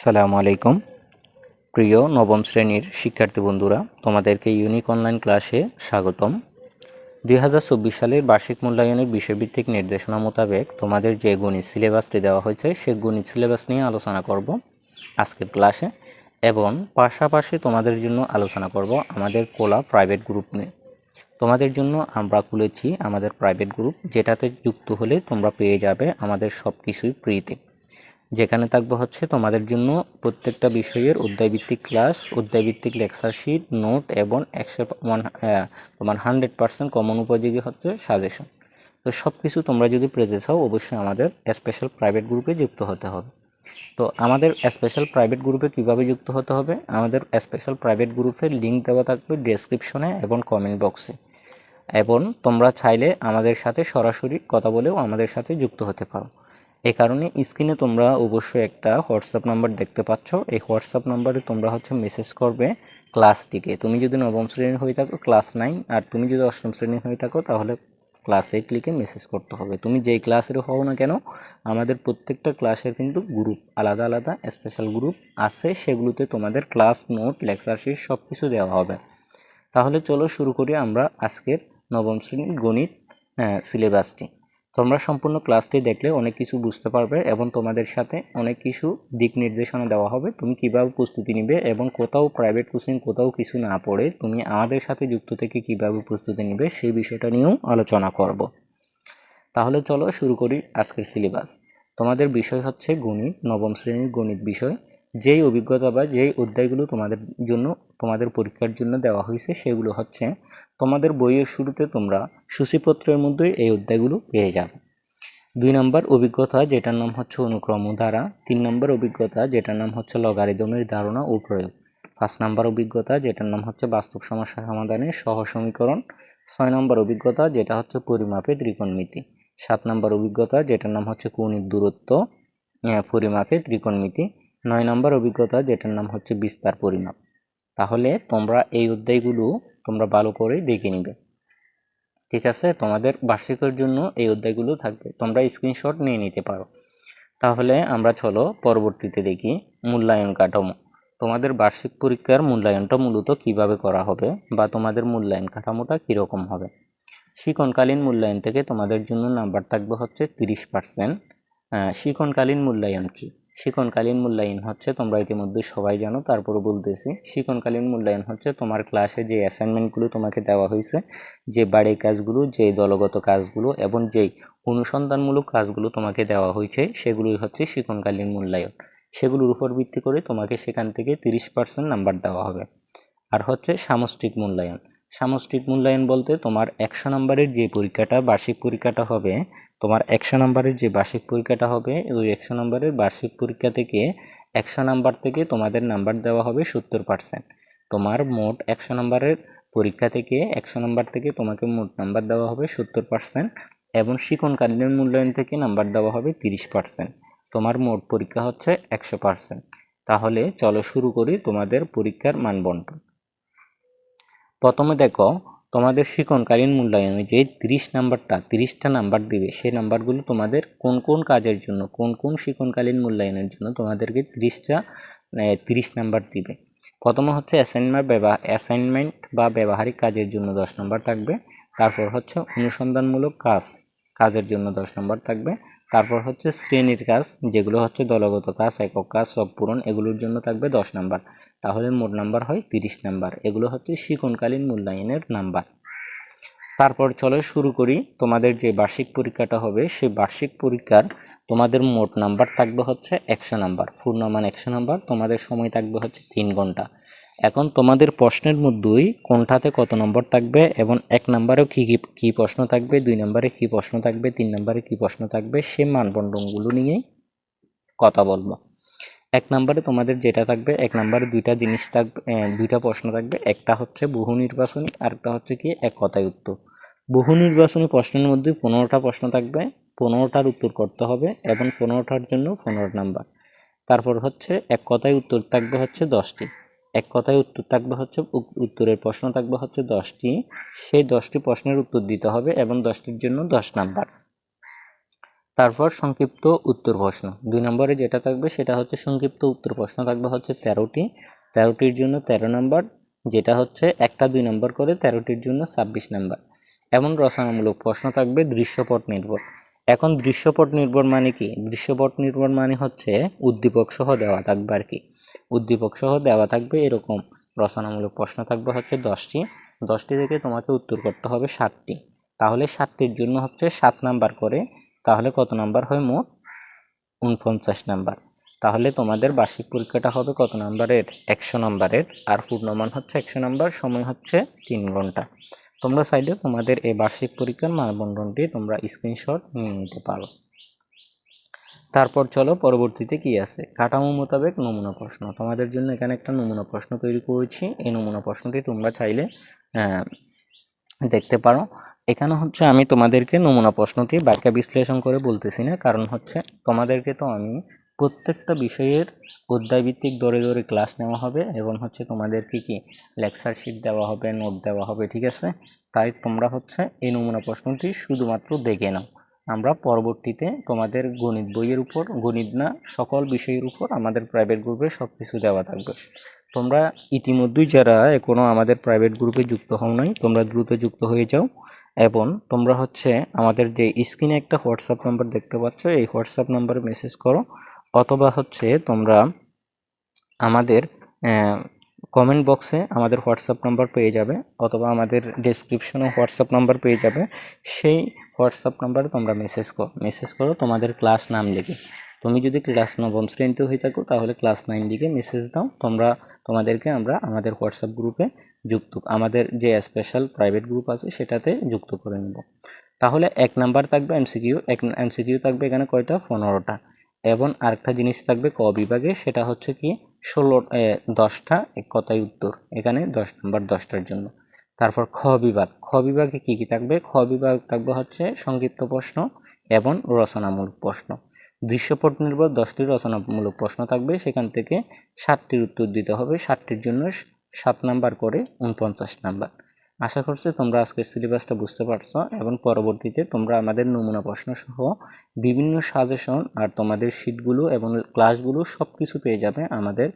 সালামু আলাইকুম। প্রিয় নবম শ্রেণির শিক্ষার্থী বন্ধুরা, তোমাদেরকে ইউনিক অনলাইন ক্লাসে স্বাগতম। দুই হাজার চব্বিশ সালের বার্ষিক মূল্যায়নের বিষয়ভিত্তিক নির্দেশনা মোতাবেক তোমাদের যে গণিত সিলেবাসটি দেওয়া হয়েছে, সে গণিত সিলেবাস নিয়ে আলোচনা করব আজকের ক্লাসে এবং পাশাপাশি তোমাদের জন্য আলোচনা করব আমাদের কোলা প্রাইভেট গ্রুপ নিয়ে। তোমাদের জন্য আমরা খুলেছি আমাদের প্রাইভেট গ্রুপ, যেটাতে যুক্ত হলে তোমরা পেয়ে যাবে আমাদের সব কিছুই ফ্রিতে। যেখানে থাকবে হচ্ছে তোমাদের জন্য প্রত্যেকটা বিষয়ের অধ্যায়ভিত্তিক ক্লাস অধ্যায়ভিত্তিক লেকচার শিট নোট এবং একশো ওয়ান তোমার হান্ড্রেড পার্সেন্ট কমন উপযোগী হচ্ছে সাজেশন তো সব কিছু তোমরা যদি পেতে চাও, অবশ্যই আমাদের স্পেশাল প্রাইভেট গ্রুপে যুক্ত হতে হবে। তো আমাদের স্পেশাল প্রাইভেট গ্রুপে কীভাবে যুক্ত হতে হবে? আমাদের স্পেশাল প্রাইভেট গ্রুপের লিঙ্ক দেওয়া থাকবে ডেসক্রিপশনে এবং কমেন্ট বক্সে এবং তোমরা চাইলে আমাদের সাথে সরাসরি কথা বলেও আমাদের সাথে যুক্ত হতে পারো। এই কারণে স্ক্রিনে তোমরা অবশ্যই একটা হোয়াটসঅ্যাপ নাম্বার দেখতে পাচ্ছ। এই হোয়াটসঅ্যাপ নাম্বারে তোমরা হচ্ছে মেসেজ করবে ক্লাসটিকে তুমি যদি নবম শ্রেণির হয়ে থাকো ক্লাস নাইন আর তুমি যদি অষ্টম শ্রেণির হয়ে থাকো, তাহলে ক্লাস এইট লিখে মেসেজ করতে হবে। তুমি যেই ক্লাসের হও না কেন, আমাদের প্রত্যেকটা ক্লাসের কিন্তু গ্রুপ আলাদা আলাদা স্পেশাল গ্রুপ আছে, সেগুলোতে তোমাদের ক্লাস নোট লেকচার শিট সব কিছু দেওয়া হবে। তাহলে চলো শুরু করি আমরা আজকের নবম শ্রেণির গণিত সিলেবাসটি তোমরা সম্পূর্ণ ক্লাসটি দেখলে অনেক কিছু বুঝতে পারবে এবং তোমাদের সাথে অনেক কিছু দিক নির্দেশনা দেওয়া হবে। তুমি কীভাবে প্রস্তুতি নিবে এবং কোথাও প্রাইভেট কোচিং কোথাও কিছু না পড়ে তুমি আমাদের সাথে যুক্ত থেকে কীভাবে প্রস্তুতি নিবে সেই বিষয়টা নিয়েও আলোচনা করব। তাহলে চলো শুরু করি আজকের সিলেবাস তোমাদের বিষয় হচ্ছে গণিত, নবম শ্রেণির গণিত বিষয়। যেই অভিজ্ঞতা বা যেই অধ্যায়গুলো তোমাদের জন্য, তোমাদের পরীক্ষার জন্য দেওয়া হয়েছে, সেগুলো হচ্ছে, তোমাদের বইয়ের শুরুতে তোমরা সূচিপত্রের মধ্যে এই অধ্যায়গুলো পেয়ে যাবে। দুই নম্বর অভিজ্ঞতা, যেটার নাম হচ্ছে অনুক্রম ধারা। তিন নম্বর অভিজ্ঞতা, যেটার নাম হচ্ছে লগারিদমের ধারণা ও প্রয়োগ। পাঁচ নম্বর অভিজ্ঞতা, যেটার নাম হচ্ছে বাস্তব সমস্যা সমাধানের সহ সমীকরণ। ছয় নম্বর অভিজ্ঞতা, যেটা হচ্ছে পরিমাপে ত্রিকোণমিতি। সাত নম্বর অভিজ্ঞতা, যেটার নাম হচ্ছে কৌণিক দূরত্ব পরিমাপে ত্রিকোণমিতি। নয় নম্বর অভিজ্ঞতা যেটার নাম হচ্ছে বিস্তার পরিমাপ। তাহলে তোমরা এই অধ্যায়গুলো তোমরা ভালো করে দেখে নিবে। ঠিক আছে? তোমাদের বার্ষিকের জন্য এই অধ্যায়গুলো থাকবে। তোমরা স্ক্রিনশট নিয়ে নিতে পারো। তাহলে আমরা চলো পরবর্তীতে দেখি মূল্যায়ন কাঠামো। তোমাদের বার্ষিক পরীক্ষার মূল্যায়নটা মূলত কীভাবে করা হবে বা তোমাদের মূল্যায়ন কাঠামোটা কীরকম হবে? শিকনকালীন মূল্যায়ন থেকে তোমাদের জন্য নাম্বার থাকবে হচ্ছে তিরিশ পার্সেন্ট শিকনকালীন মূল্যায়ন কী? শিক্ষণকালীন মূল্যায়ন হচ্ছে, তোমরা ইতিমধ্যে সবাই জানো তারপরে বলতেছি। শিক্ষণকালীন মূল্যায়ন হচ্ছে, তোমার ক্লাসে যে অ্যাসাইনমেন্টগুলো তোমাকে দেওয়া হয়েছে, যে বাড়ির কাজগুলো, যে দলগত কাজগুলো এবং যেই অনুসন্ধানমূলক কাজগুলো তোমাকে দেওয়া হয়েছে, সেগুলোই হচ্ছে শিক্ষণকালীন মূল্যায়ন। সেগুলোর উপর ভিত্তি করে তোমাকে সেখান থেকে তিরিশ পার্সেন্ট নাম্বার দেওয়া হবে। আর হচ্ছে সামষ্টিক মূল্যায়ন। সামষ্টিক মূল্যায়ন বলতে তোমার একশো নম্বরের যে পরীক্ষাটা বার্ষিক পরীক্ষাটা হবে, তোমার একশো নম্বরের যে বার্ষিক পরীক্ষাটা হবে, ওই একশো নম্বরের বার্ষিক পরীক্ষা থেকে একশো নাম্বার থেকে তোমাদের নাম্বার দেওয়া হবে সত্তর পার্সেন্ট তোমার মোট একশো নম্বরের পরীক্ষা থেকে একশো নাম্বার থেকে তোমাকে মোট নাম্বার দেওয়া হবে সত্তর পার্সেন্ট এবং শিক্ষণকালীন মূল্যায়ন থেকে নাম্বার দেওয়া হবে তিরিশ পার্সেন্ট তোমার মোট পরীক্ষা হচ্ছে একশো পার্সেন্ট তাহলে চলো শুরু করি তোমাদের পরীক্ষার মানবন্টন। প্রথমে দেখো, তোমাদের শিক্ষণকালীন মূল্যায়নে যে তিরিশ নাম্বারটা, তিরিশটা নাম্বার দিবে, সেই নাম্বারগুলো তোমাদের কোন কোন কাজের জন্য, কোন কোন শিক্ষণকালীন মূল্যায়নের জন্য তোমাদেরকে তিরিশটা তিরিশ নাম্বার দিবে। প্রথমে হচ্ছে অ্যাসাইনমেন্ট ব্যবহার অ্যাসাইনমেন্ট বা ব্যবহারিক কাজের জন্য দশ নম্বর থাকবে। তারপর হচ্ছে অনুসন্ধানমূলক কাজ, কাজের জন্য দশ নম্বর থাকবে। তারপর হচ্ছে শ্রেণির কাজ, যেগুলো হচ্ছে দলগত কাজ, একক কাজ, সব পূরণ, এগুলোর জন্য থাকবে দশ নাম্বার। তাহলে মোট নাম্বার হয় তিরিশ নাম্বার। এগুলো হচ্ছে শিকনকালীন মূল্যায়নের নাম্বার। তারপর চলো শুরু করি। তোমাদের যে বার্ষিক পরীক্ষাটা হবে, সেই বার্ষিক পরীক্ষার তোমাদের মোট নাম্বার থাকবে হচ্ছে একশো নাম্বার। পূর্ণমান একশো নাম্বার, তোমাদের সময় থাকবে হচ্ছে তিন ঘণ্টা। এখন তোমাদের প্রশ্নের মধ্যেই কোনটাতে কত নম্বর থাকবে এবং এক নম্বরেও কী কী কী প্রশ্ন থাকবে, দুই নম্বরে কী প্রশ্ন থাকবে, তিন নম্বরে কী প্রশ্ন থাকবে, সে মানবন্ধনগুলো নিয়েই কথা বলব। এক নম্বরে তোমাদের যেটা থাকবে, এক নম্বরে দুইটা জিনিস থাকবে দুইটা প্রশ্ন থাকবে। একটা হচ্ছে বহু নির্বাচনী, আরেকটা হচ্ছে কি এক কথায় উত্তর। বহু নির্বাচনী প্রশ্নের মধ্যে পনেরোটা প্রশ্ন থাকবে, পনেরোটার উত্তর করতে হবে এবং পনেরোটার জন্য পনেরো নাম্বার। তারপর হচ্ছে এক কথায় উত্তর থাকবে হচ্ছে দশটি। এক কথায় উত্তর থাকবে হচ্ছে উত্তরের প্রশ্ন থাকবে হচ্ছে দশটি। সেই দশটি প্রশ্নের উত্তর দিতে হবে এবং দশটির জন্য দশ নাম্বার। তারপর সংক্ষিপ্ত উত্তর প্রশ্ন। দুই নম্বরে যেটা থাকবে সেটা হচ্ছে সংক্ষিপ্ত উত্তর প্রশ্ন থাকবে হচ্ছে তেরোটি। তেরোটির জন্য তেরো নম্বর, যেটা হচ্ছে একটা দুই নম্বর করে তেরোটির জন্য ছাব্বিশ নম্বর। এমন রচনামূলক প্রশ্ন থাকবে দৃশ্যপট নির্ভর। এখন দৃশ্যপট নির্ভর মানে কি? দৃশ্যপট নির্ভর মানে হচ্ছে উদ্দীপক সহ দেওয়া থাকবে আর কি। উদ্দীপক সহ দেওয়া থাকবে এরকম রচনামূলক প্রশ্ন থাকবে হচ্ছে দশটি। দশটি থেকে তোমাকে উত্তর করতে হবে ষাটটি তাহলে ষাটটির জন্য হচ্ছে সাত নাম্বার করে, তাহলে কত নাম্বার হয় মোট? উনপঞ্চাশ নাম্বার। তাহলে তোমাদের বার্ষিক পরীক্ষাটা হবে কত নাম্বারের? একশো নাম্বারের। আর পূর্ণমান হচ্ছে একশো নাম্বার সময় হচ্ছে তিন ঘণ্টা। তোমরা চাইলে তোমাদের এই বার্ষিক পরীক্ষার মানবন্ধনটি তোমরা স্ক্রিনশট নিয়ে নিতে পারো। তারপর চলো পরবর্তীতে কি আছে? কাঠামো মোতাবেক নমুনা প্রশ্ন। তোমাদের জন্য এখানে একটা নমুনা প্রশ্ন তৈরি করেছি। এই নমুনা প্রশ্নটি তোমরা চাইলে দেখতে পারো। এখানে হচ্ছে আমি তোমাদেরকে নমুনা প্রশ্নটি বাক্য বিশ্লেষণ করে বলতেছি না। কারণ হচ্ছে তোমাদেরকে তো আমি প্রত্যেকটা বিষয়ের অধ্যায়ভিত্তিক দরে দরে ক্লাস নেওয়া হবে এবং হচ্ছে তোমাদেরকে কি লেকচার শিট দেওয়া হবে নোট দেওয়া হবে, ঠিক আছে? তাই তোমরা হচ্ছে এই নমুনা প্রশ্নটি শুধুমাত্র দেখে নাও। আমরা পরবর্তীতে তোমাদের গণিত বইয়ের উপর, গণিত না, সকল বিষয়ের উপর আমাদের প্রাইভেট গ্রুপে সব কিছু দেওয়া থাকবে। তোমরা ইতিমধ্যেই যারা এখনও আমাদের প্রাইভেট গ্রুপে যুক্ত হও নাই, তোমরা দ্রুত যুক্ত হয়ে যাও এবং তোমরা হচ্ছে আমাদের যে স্ক্রিনে একটা হোয়াটসঅ্যাপ নাম্বার দেখতে পাচ্ছ, এই হোয়াটসঅ্যাপ নাম্বারে মেসেজ করো অথবা হচ্ছে তোমরা আমাদের কমেন্ট বক্সে আমাদের হোয়াটসঅ্যাপ নাম্বার পেয়ে যাবে অথবা আমাদের ডেসক্রিপশনে হোয়াটসঅ্যাপ নাম্বার পেয়ে যাবে। সেই হোয়াটসঅ্যাপ নাম্বারে তোমরা মেসেজ করো। মেসেজ করো তোমাদের ক্লাস নাম লিখে। তুমি যদি ক্লাস নবম শ্রেণীতে হয়ে থাকো তাহলে ক্লাস নাইন লিখে মেসেজ দাও। তোমরা, তোমাদেরকে আমরা আমাদের হোয়াটসঅ্যাপ গ্রুপে যুক্ত, আমাদের যে স্পেশাল প্রাইভেট গ্রুপ আছে সেটাতে যুক্ত করে নেব। তাহলে এক নাম্বার থাকবে এমসিকিউ এক এমসিকিউ থাকবে এখানে কয়টা? পনেরোটা। এবং আরেকটা জিনিস থাকবে ক বিভাগে, সেটা হচ্ছে কি? ষোলো দশটা কথাই উত্তর। এখানে দশ নম্বর দশটার জন্য। তারপর খ বিভাগ। খ বিভাগে কী কী থাকবে? খ বিভাগ থাকবে হচ্ছে সংক্ষিপ্ত প্রশ্ন এবং রচনামূলক প্রশ্ন। দৃশ্যপট নির্ভর দশটি রচনামূলক প্রশ্ন থাকবে। সেখান থেকে সাতটির উত্তর দিতে হবে। সাতটির জন্য সাত নাম্বার করে উনপঞ্চাশ নাম্বার। আশা করছি তোমরা আজকের সিলেবাসটা বুঝতে পারছ এবং পরবর্তীতে তোমরা আমাদের নমুনা প্রশ্ন সহ বিভিন্ন সাজেশন আর তোমাদের শীটগুলো এবং ক্লাসগুলো সব কিছু পেয়ে যাবে আমাদের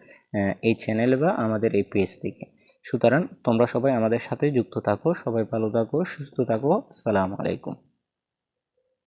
এই চ্যানেলে বা আমাদের এই পেজ থেকে। সুতরাং তোমরা সবাই আমাদের সাথে যুক্ত থাকো, সবাই ভালো থাকো, সুস্থ থাকো। সালাম আলাইকুম।